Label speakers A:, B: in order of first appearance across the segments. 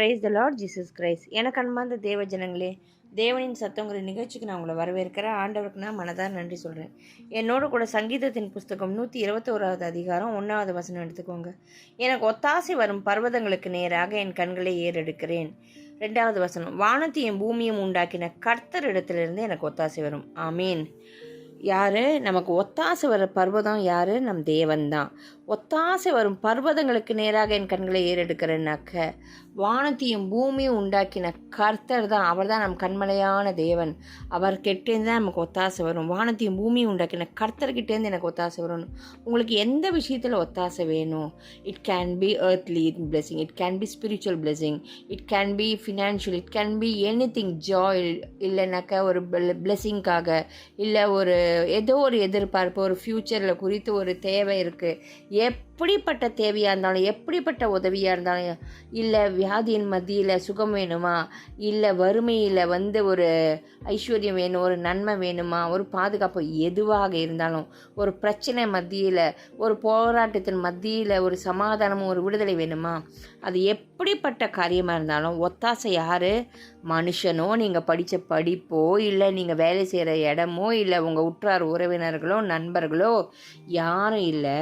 A: Praise the Lord Jesus Christ எனக்கு அன்பார்ந்த தேவ ஜனங்களே தேவனின் சத்தங்கிற நிகழ்ச்சிக்கு நான் உங்களை வரவேற்கிறேன். ஆண்டவருக்கு நான் மனதார் நன்றி சொல்கிறேன் என்னோட கூட சங்கீதத்தின் புஸ்தகம் நூற்றி இருபத்தோராவது அதிகாரம் ஒன்றாவது வசனம் எடுத்துக்கோங்க. எனக்கு ஒத்தாசை வரும் பர்வதங்களுக்கு நேராக என் கண்களை ஏறெடுக்கிறேன். ரெண்டாவது வசனம் வானத்தையும் பூமியும் உண்டாக்கின கர்த்தர் கர்த்தரிடத்திலிருந்து எனக்கு ஒத்தாசை வரும். ஆமீன். யார்? நமக்கு ஒத்தாசை வர பர்வதம் யார்? நம் தேவன் தான். ஒத்தாசை வரும் பர்வதங்களுக்கு நேராக என் கண்களை ஏறெடுக்கிறேன்னாக்க வானத்தையும் பூமியும் உண்டாக்கின கர்த்தர் தான். அவர் தான் நம் கண்மலையான தேவன். அவர் கிட்டேருந்து தான் நமக்கு ஒத்தாசை வரும். வானத்தையும் பூமியும் உண்டாக்கின கர்த்தர்கிட்டேருந்து எனக்கு ஒத்தாசை வரும். உங்களுக்கு எந்த விஷயத்தில் ஒத்தாசை வேணும்? It can be earthly blessing it can be spiritual blessing it can be financial it can be anything joy இல்லைனாக்கா ஒரு பிளெஸிங்காக இல்லை ஒரு ஏதோ ஒரு எதிர்பார்ப்பு ஒரு ஃப்யூச்சரில் குறித்து ஒரு தேவை இருக்குது எப்படிப்பட்ட தேவையாக இருந்தாலும் எப்படிப்பட்ட உதவியாக இருந்தாலும் இல்லை வியாதியின் மத்தியில் சுகம் வேணுமா? இல்லை வறுமையில் வந்து ஒரு ஐஸ்வர்யம் வேணும் ஒரு நன்மை வேணுமா? ஒரு பாதுகாப்பு எதுவாக இருந்தாலும் ஒரு பிரச்சனை மத்தியில் ஒரு போராட்டத்தின் மத்தியில் ஒரு சமாதானமும் ஒரு விடுதலை வேணுமா? அது எப்படிப்பட்ட காரியமாக இருந்தாலும் ஒத்தாசை யார்? மனுஷனோ நீங்கள் படித்த படிப்போ இல்லை நீங்கள் வேலை செய்கிற இடமோ இல்லை உங்கள் உற்றார் உறவினர்களோ நண்பர்களோ யாரும் இல்லை.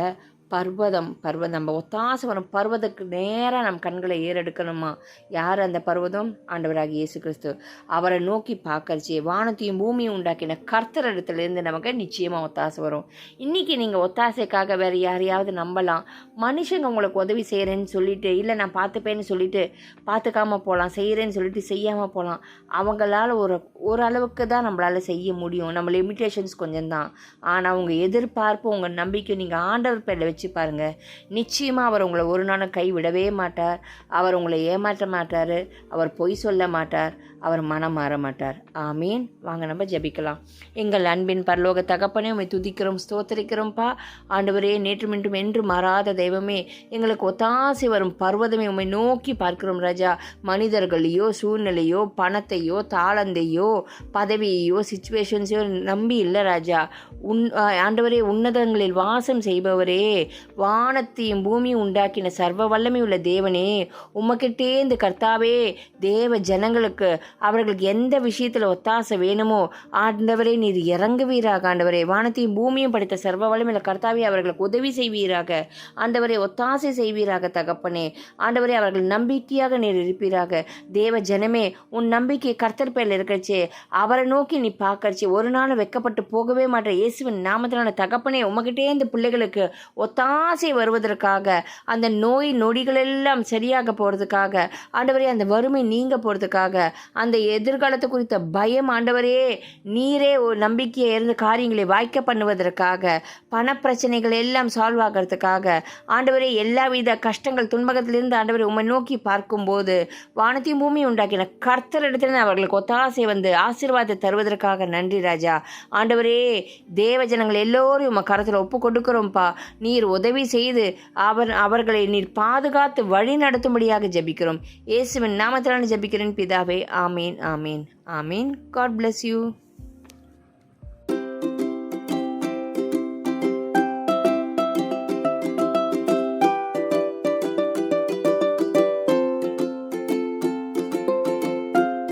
A: பர்வதம் பர்வதம். நம்ம ஒத்தாசை வரும் பர்வதத்துக்கு நேராக நம் கண்களை ஏறெடுக்கணுமா? யார் அந்த பர்வதம்? ஆண்டவராக இயேசு கிறிஸ்து அவரை நோக்கி பார்க்கறச்சி வானத்தையும் பூமியும் உண்டாக்கின கர்த்தர் இடத்துலேருந்து நமக்கு நிச்சயமாக ஒத்தாசை வரும். இன்றைக்கி நீங்கள் ஒத்தாசைக்காக வேறு யாரையாவது நம்பலாம். மனுஷங்க உங்களுக்கு உதவி செய்கிறேன்னு சொல்லிட்டு இல்லை நான் பார்த்துப்பேன்னு சொல்லிட்டு பார்த்துக்காம போகலாம் செய்கிறேன்னு சொல்லிட்டு செய்யாமல் போகலாம் அவங்களால ஒரு ஓரளவுக்கு தான் நம்மளால் செய்ய முடியும். நம்ம லிமிட்டேஷன்ஸ் கொஞ்சம் தான் ஆனால் உங்கள் எதிர்பார்ப்பு உங்கள் நம்பிக்கை நீங்கள் ஆண்டவர் பேரில் வச்சு பாருங்கள் நிச்சயமாக அவர் உங்களை ஒரு நாளும் கைவிடவே மாட்டார். அவர் உங்களை ஏமாற்ற மாட்டார். அவர் பொய் சொல்ல மாட்டார். அவர் மனம் மாற மாட்டார். ஆமீன். வாங்க நம்ம ஜெபிக்கலாம். எங்கள் அன்பின் பரலோக தகப்பனே உண்மை துதிக்கிறோம் ஸ்தோத்தரிக்கிறோம்ப்பா. ஆண்டவரே நேற்று மீண்டும் என்று மாறாத தெய்வமே எங்களுக்கு ஒத்தாசை வரும் பர்வதமே உண்மை நோக்கி பார்க்கிறோம் ராஜா. மனிதர்களையோ சூழ்நிலையோ பணத்தையோ தாளந்தையோ பதவியையோ சுச்சுவேஷன்ஸையோ நம்பி இல்லை ராஜா. உன் ஆண்டவரே உன்னதங்களில் வாசம் செய்பவரே. வானத்தையும் பூமியும் உண்டாக்கின சர்வ வல்லமை உள்ள தேவனே உமக்கிட்டே இந்த கர்த்தாவே தேவ ஜனங்களுக்கு அவர்களுக்கு எந்த விஷயத்தில் ஒத்தாசை வேணுமோ ஆண்டவரே நீர் இறங்குவீராக ஆண்டவரே. வானத்தையும் பூமியும் படைத்த சர்வ வல்லமையுள்ள கர்த்தாவே அவர்களுக்கு உதவி செய்வீராக. ஆண்டவரே ஒத்தாசை செய்வீராக தகப்பனே. ஆண்டவரே அவர்கள் நம்பிக்கையாக நீர் இருப்பீராக. தேவ ஜனமே உன் நம்பிக்கை கர்த்தர் பேரில் இருக்கிறச்சே அவரை நோக்கி நீ பார்க்கறச்சி. ஒரு நாள் வெக்கப்பட்டு போகவே மாட்டேன். இயேசுவின் நாமத்தினால தகப்பனே உமகிட்டே இந்த பிள்ளைகளுக்கு ஒத்த ஒத்தாசை வருவதற்காக அந்த நோய் நொடிகள் எல்லாம் சரியாக போகிறதுக்காக ஆண்டவரே அந்த வறுமை நீங்க போகிறதுக்காக அந்த எதிர்காலத்தை குறித்த பயம் ஆண்டவரே நீரே ஒரு நம்பிக்கையை இருந்து காரியங்களை வாய்க்க பண்ணுவதற்காக பணப்பிரச்சனைகள் எல்லாம் சால்வ் ஆகிறதுக்காக ஆண்டவரே எல்லா வித கஷ்டங்கள் துன்பகத்திலிருந்து ஆண்டவரை உம்மை நோக்கி பார்க்கும்போது வானத்தையும் பூமியும் உண்டாக்கின கர்த்தர் இடத்துல அவர்களுக்கு ஒத்தாசை வந்து ஆசீர்வாதத்தை தருவதற்காக நன்றி ராஜா. ஆண்டவரே தேவ ஜனங்கள் எல்லோரும் உங்கள் கரத்தில் ஒப்பு கொடுக்குறோம்ப்பா நீர் உதவி செய்து அவர் அவர்களை நீர் பாதுகாத்து வழி நடத்தும்படியாக ஜெபிக்கிறோம். இயேசுவின் நாமத்திலான ஜபிக்கிறேன். பிதாவே ஆமீன் ஆமீன் ஆமீன். God bless you